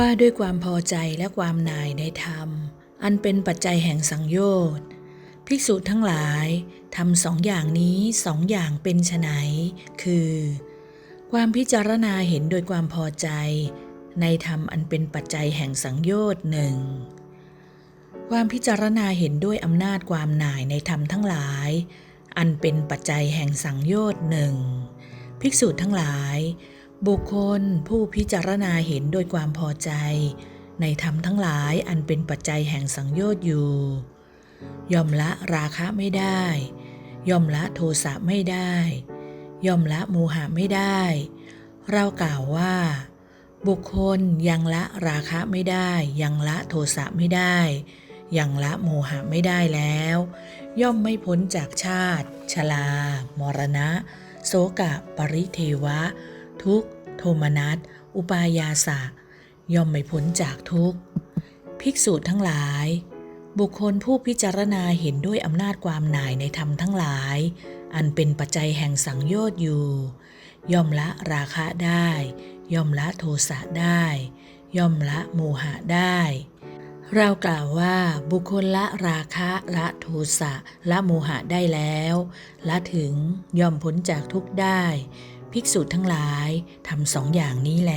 ว่าด้วยความพอใจและความนายในธรรม อันเป็นปัจจัยแห่งสังโยชน์ภิกษุทั้งหลายทำสองอย่างนี้สองอย่างเป็นไฉนคือ ความพิจารณาเห็นโดยความพอใจ ในธรรมอันเป็นปัจจัยแห่งสังโยชน์หนึ่งความพิจารณาเห็นด้วยอำนาจความหน่ายในธรรมทั้งหลาย อันเป็นปัจจัยแห่งสังโยชน์หนึ่งภิกษุทั้งหลาย บุคคลผู้พิจารณาเห็นโดยความพอใจ ในธรรมทั้งหลายอันเป็นปัจจัยแห่งสังโยชน์อยู่ย่อมละราคะไม่ได้ย่อมละโทสะไม่ได้ย่อมละโมหะไม่ได้ เรากล่าวว่า บุคคลยังละราคะไม่ได้ ยังละโทสะไม่ได้ ยังละโมหะไม่ได้แล้ว ย่อมไม่พ้นจากชาติชรามรณะ โสกะ ปริเทวะ ทุกข์ โทมนัส อุปายาสะ ย่อมไม่พ้นจากทุกข์ ภิกษุทั้งหลาย บุคคลผู้พิจารณาเห็นด้วยอำนาจความหน่ายในธรรมทั้งหลาย อันเป็นปัจจัยแห่งสังโยชน์อยู่ ย่อมละราคะได้ ย่อมละโทสะได้ ย่อมละโมหะได้เรากล่าวว่าบุคคลละราคะละโทสะละโมหะได้แล้ว ละถึงย่อมพ้นจากทุกได้ ภิกษุทั้งหลายทำสองอย่างนี้แล